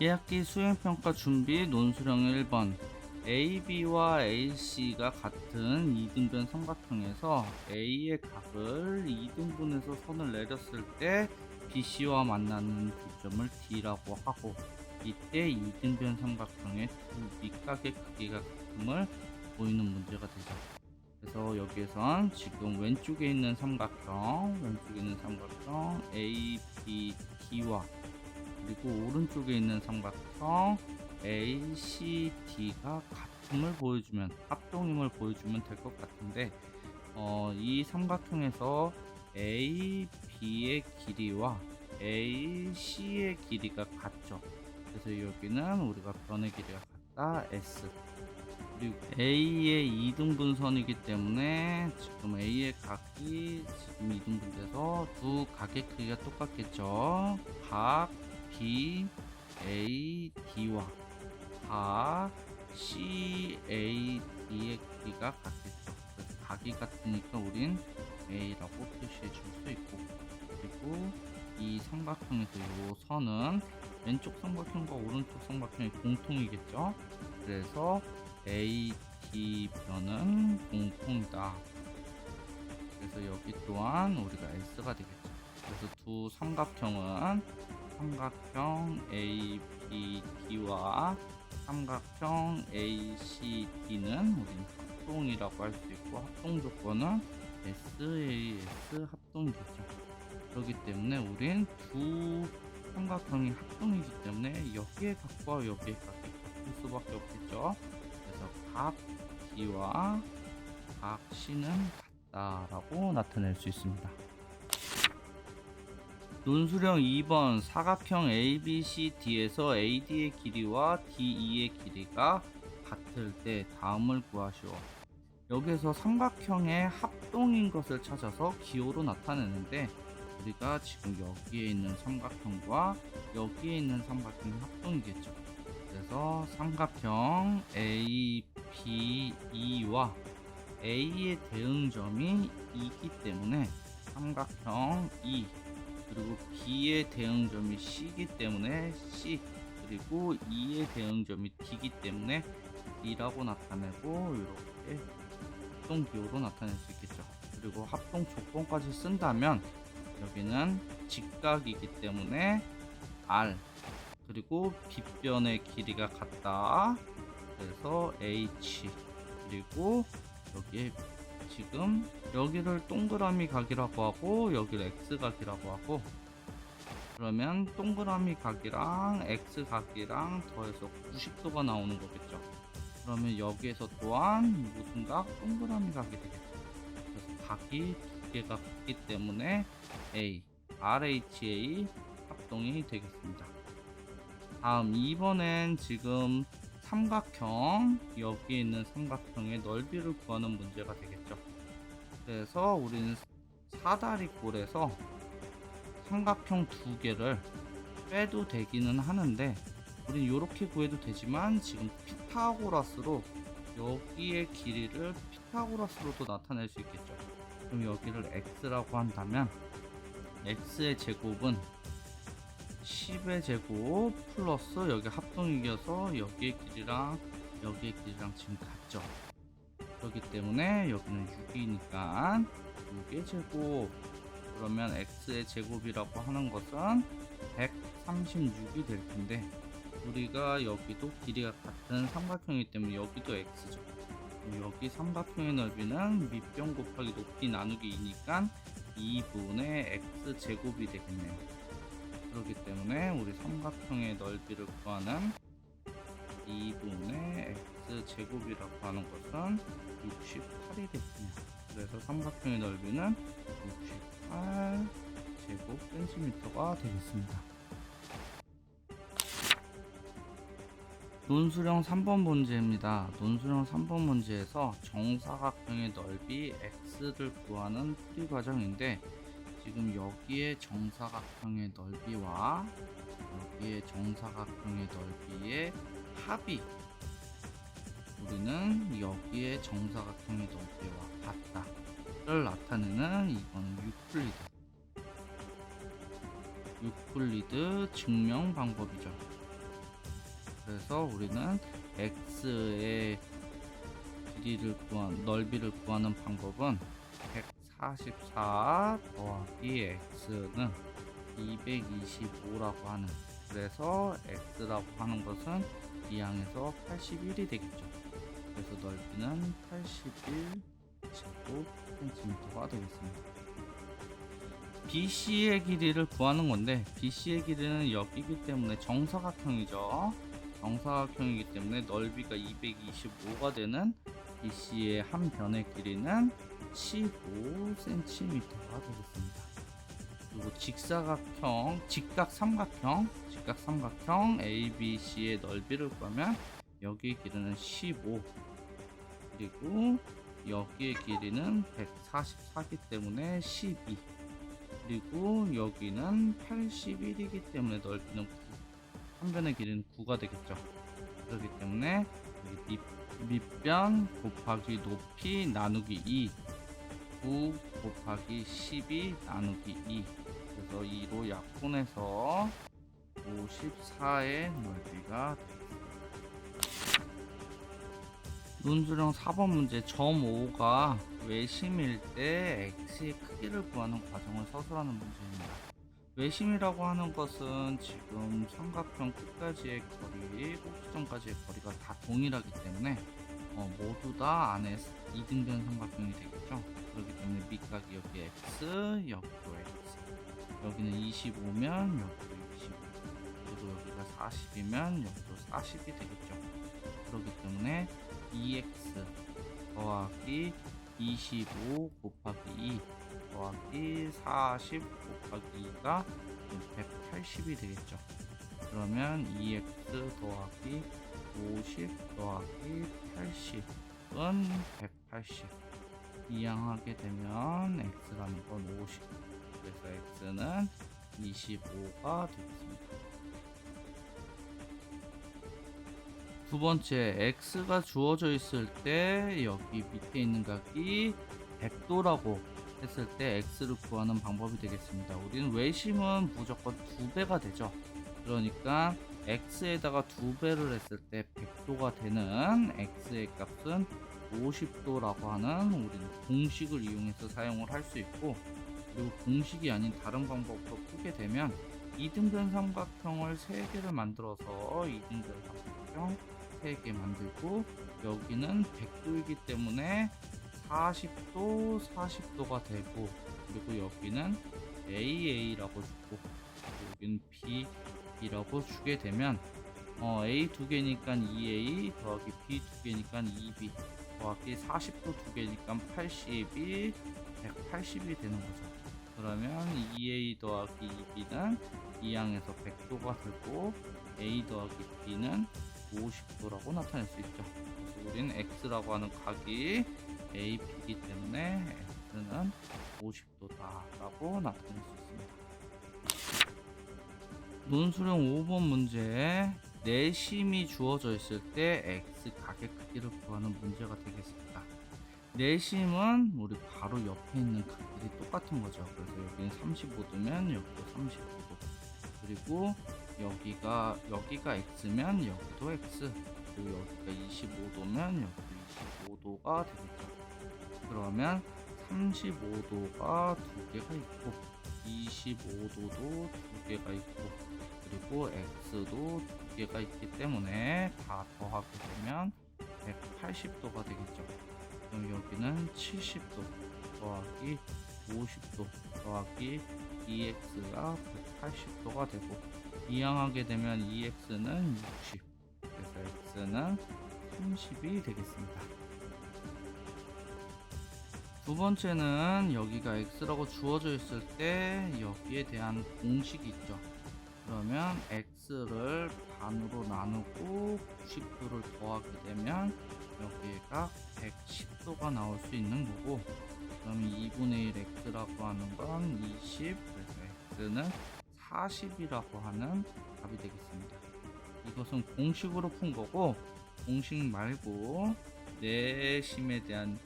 1학기 수행평가 준비 논술형 1번 AB와 AC가 같은 이등변 삼각형에서 A의 각을 2등분해서 선을 내렸을 때 BC와 만나는 교점을 D라고 하고 이때 이등변 삼각형의 두 밑각의 크기가 같음을 보이는 문제가 되죠. 그래서 여기에선 지금 왼쪽에 있는 삼각형, 왼쪽에 있는 삼각형 A, B, D와 그리고 오른쪽에 있는 삼각형 ACD가 같음을 보여주면 합동임을 보여주면 될 것 같은데 어, 이 삼각형에서 AB의 길이와 AC의 길이가 같죠. 그래서 여기는 우리가 변의 길이가 같다 S 그리고 A의 2등분선이기 때문에 지금 A의 각이 지금 2등분돼서 두 각의 크기가 똑같겠죠. 각 B, A, D와 각 C, A, D의 크기가 같겠죠. 그래서 각이 같으니까 우린 A라고 표시해 줄 수 있고 그리고 이 삼각형에서 이 선은 왼쪽 삼각형과 오른쪽 삼각형이 공통이겠죠. 그래서 AD 변은 공통이다. 그래서 여기 또한 우리가 S가 되겠죠. 그래서 두 삼각형은 삼각형 ABD와 삼각형 ACD는 우리는 합동이라고 할 수 있고 합동 조건은 SAS 합동이겠죠. 그렇기 때문에 우린 두 삼각형이 합동이기 때문에 여기의 각과 여기의 각이 같을 수밖에 없겠죠. 그래서 각 D와 각 C는 같다라고 나타낼 수 있습니다. 논술형 2번 사각형 ABCD에서 AD의 길이와 DE의 길이가 같을 때 다음을 구하시오. 여기서 삼각형의 합동인 것을 찾아서 기호로 나타내는데 우리가 지금 여기에 있는 삼각형과 여기에 있는 삼각형이 합동이겠죠. 그래서 삼각형 ABE와 A의 대응점이 2기 때문에 삼각형 E 그리고 B의 대응점이 C이기 때문에 C 그리고 E의 대응점이 D이기 때문에 D라고 나타내고 이렇게 합동 기호로 나타낼 수 있겠죠. 그리고 합동 조건까지 쓴다면 여기는 직각이기 때문에 R 그리고 빗변의 길이가 같다. 그래서 H 그리고 여기에 지금 여기를 동그라미 각이라고 하고 여기를 X 각이라고 하고 그러면 동그라미 각이랑 X 각이랑 더해서 90도가 나오는 거겠죠. 그러면 여기에서 또한 무슨 각? 동그라미 각이 되겠죠. 그래서 각이 두 개가 같기 때문에 A, RHA 합동이 되겠습니다. 다음 2번엔 지금 삼각형 여기에 있는 삼각형의 넓이를 구하는 문제가 되겠죠. 그래서 우리는 사다리꼴에서 삼각형 두 개를 빼도 되기는 하는데 우린 이렇게 구해도 되지만 지금 피타고라스로 여기의 길이를 피타고라스로도 나타낼 수 있겠죠. 그럼 여기를 x라고 한다면 x의 제곱은 10의 제곱 플러스 여기 합동이겨서 여기의 길이랑 여기의 길이랑 지금 같죠. 그렇기 때문에 여기는 6이니까 6의 제곱 그러면 x의 제곱이라고 하는 것은 136이 될 텐데 우리가 여기도 길이가 같은 삼각형이기 때문에 여기도 x죠. 여기 삼각형의 넓이는 밑변 곱하기 높이 나누기 2니까 2분의 x 제곱이 되겠네요. 그렇기 때문에 우리 삼각형의 넓이를 구하는 2분의 x 제곱이라고 하는 것은 68이 되겠네요. 그래서 삼각형의 넓이는 68 제곱 센티미터가 되겠습니다. 논술형 3번 문제입니다. 논술형 3번 문제에서 정사각형의 넓이 x를 구하는 풀이 과정인데 지금 여기에 정사각형의 넓이와 여기에 정사각형의 넓이의 합이 우리는 여기에 정사각형의 넓이와 같다를 나타내는 이거는 유클리드. 유클리드 증명 방법이죠. 그래서 우리는 x의 길이를 구한 넓이를 구하는 방법은 144 더하기 x는 225라고 하는 그래서 x라고 하는 것은 이 항에서 81이 되겠죠. 그래서 넓이는 81 제곱 센티미터가 되겠습니다. BC의 길이를 구하는 건데 BC의 길이는 여기기 때문에 정사각형이죠. 정사각형이기 때문에 넓이가 225가 되는 BC의 한 변의 길이는 15cm가 되겠습니다. 그리고 직사각형, 직각 삼각형, 직각 삼각형 ABC의 넓이를 구하면 여기의 길이는 15 그리고 여기의 길이는 144이기 때문에 12 그리고 여기는 81이기 때문에 넓이는 9 한 변의 길이는 9가 되겠죠. 그렇기 때문에 밑, 밑변 곱하기 높이 나누기 2 9 곱하기 12 나누기 2 그래서 2로 약분해서 54의 넓이가 되겠습니다. 논술형 4번 문제 점 5가 외심일 때 x의 크기를 구하는 과정을 서술하는 문제입니다. 외심이라고 하는 것은 지금 삼각형 끝까지의 거리, 꼭지점까지의 거리가 다 동일하기 때문에 어, 모두 다 안에 이등변 삼각형이 되겠죠. 그렇기 때문에 밑각이 여기 x, 여기도 x. 여기는 25면 여기도 25. 그리고 여기가 40이면 여기도 40이 되겠죠. 그렇기 때문에 2x 더하기 25 곱하기 2 더하기 40 곱하기 2가 180이 되겠죠. 그러면 2x 더하기 50 더하기 80은 180. 이항하게 되면 x라는 건 50. 그래서 x는 25가 되겠습니다. 두 번째, x가 주어져 있을 때 여기 밑에 있는 각이 100도라고 했을 때 x를 구하는 방법이 되겠습니다. 우리는 외심은 무조건 두 배가 되죠. 그러니까 x에다가 두 배를 했을 때 100도가 되는 x의 값은 50도라고 하는 우리는 공식을 이용해서 사용을 할 수 있고 그리고 공식이 아닌 다른 방법으로 푸게 되면 이등변 삼각형을 3개를 만들어서 이등변 삼각형 3개 만들고 여기는 100도이기 때문에 40도 40도가 되고 그리고 여기는 AA라고 주고 여기는 BB라고 주게 되면 어, A 두 개니까 2A 더하기 B 두 개니까 2B 더하기 40도 두 개니까 80이 180이 되는 거죠. 그러면 2A 더하기 2B는 이 항에서 100도가 되고 A 더하기 B는 50도라고 나타낼 수 있죠. 우리는 X라고 하는 각이 A, B이기 때문에 X는 50도다라고 나타낼 수 있습니다. 논술형 5번 문제 내심이 주어져 있을 때 x 각의 크기를 구하는 문제가 되겠습니다. 내심은 우리 바로 옆에 있는 각들이 똑같은 거죠. 그래서 여기는 35도면 여기도 35도. 그리고 여기가 여기가 x면 여기도 x. 그리고 여기가 25도면 여기도 25도가 되겠죠. 그러면 35도가 두 개가 있고 25도도 두 개가 있고 그리고 x도 두 개가 있기 때문에 다 더하게 되면 180도가 되겠죠. 그럼 여기는 70도 더하기 50도 더하기 2x가 180도가 되고 이항하게 되면 2x는 60 그래서 x는 30이 되겠습니다. 두 번째는 여기가 x라고 주어져 있을 때 여기에 대한 공식이 있죠. 그러면 x를 반으로 나누고 90도를 더하게 되면 여기가 110도가 나올 수 있는 거고 그러면 2분의 1 x라고 하는 건 20, 그래서 x는 40이라고 하는 답이 되겠습니다. 이것은 공식으로 푼 거고 공식 말고 내심에 대한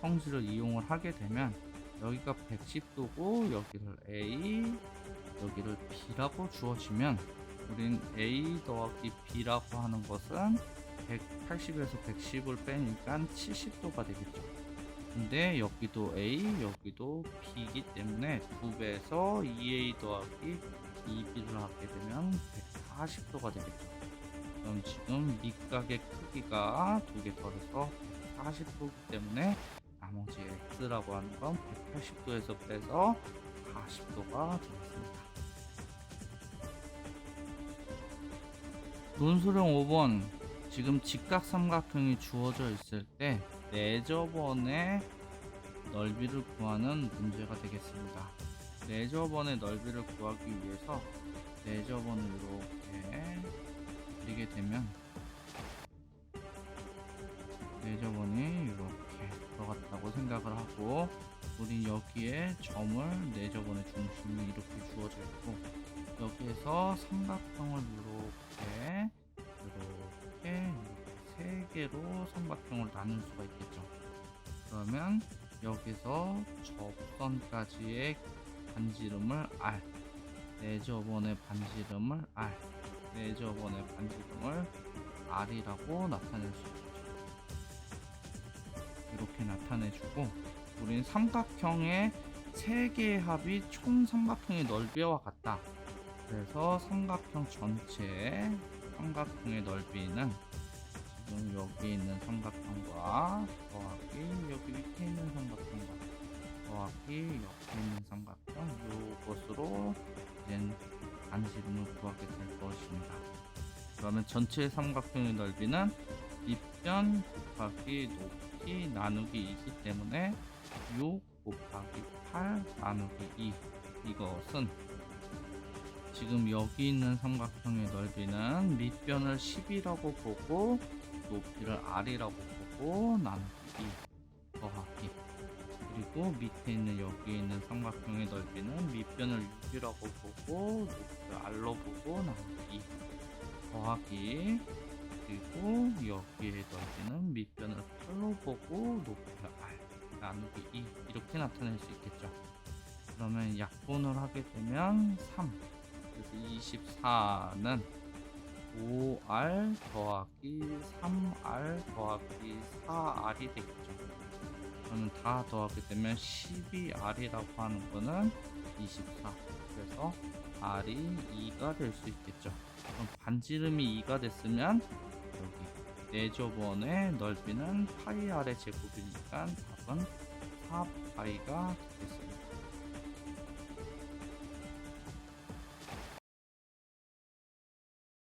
성질을 이용을 하게 되면 여기가 110도고 여기를 A 여기를 B라고 주어지면 우린 A 더하기 B라고 하는 것은 180에서 110을 빼니까 70도가 되겠죠. 근데 여기도 A, 여기도 B이기 때문에 2배에서 2A 더하기 2B를 하게 되면 140도가 되겠죠. 그럼 지금 밑각의 크기가 두 개 더해서 140도이기 때문에 나머지 X라고 하는 건 180도에서 빼서 40도가 되겠습니다. 논술형 5번 지금 직각 삼각형이 주어져 있을 때 레저번의 넓이를 구하는 문제가 되겠습니다. 레저번의 넓이를 구하기 위해서 레저번을 이렇게 그리게 되면 레저번이 이렇게 들어갔다고 생각을 하고 우린 여기에 점을 레저번의 중심이 이렇게 주어져 있고 여기에서 삼각형을 이렇 개로 삼각형을 나눌 수가 있겠죠. 그러면 여기서 접선까지의 반지름을 R, 내저번의 반지름을 R, 내저번의 반지름을 R이라고 나타낼 수 있겠죠. 이렇게 나타내주고 우린 삼각형의 세 개의 합이 총 삼각형의 넓이와 같다. 그래서 삼각형 전체 삼각형의 넓이는 지금 여기 있는 삼각형과 더하기 여기 밑에 있는 삼각형과 더하기 옆에 있는 삼각형 이것으로 이제 반지름을 구하게 될 것입니다. 그러면 전체 삼각형의 넓이는 밑변 곱하기 높이 나누기 2이기 때문에 6 곱하기 8 나누기 2 이것은 지금 여기 있는 삼각형의 넓이는 밑변을 10이라고 보고 높이를 r이라고 보고 나누기 2 더하기. 그리고 밑에 있는 여기 있는 삼각형의 넓이는 밑변을 6이라고 보고 높이를 r로 보고 나누기 2 더하기. 그리고 여기의 넓이는 밑변을 8로 보고 높이를 r 나누기. 2 이렇게 나타낼 수 있겠죠. 그러면 약분을 하게 되면 3 그래서 24는 5r 더하기 3r 더하기 4r이 되겠죠. 그러면 다 더하게 되면 12r이라고 하는 거는 24. 그래서 r이 2가 될 수 있겠죠. 그럼 반지름이 2가 됐으면 여기 내저번의 넓이는 파이 r의 제곱이니까 답은 4파이가 되겠습니다.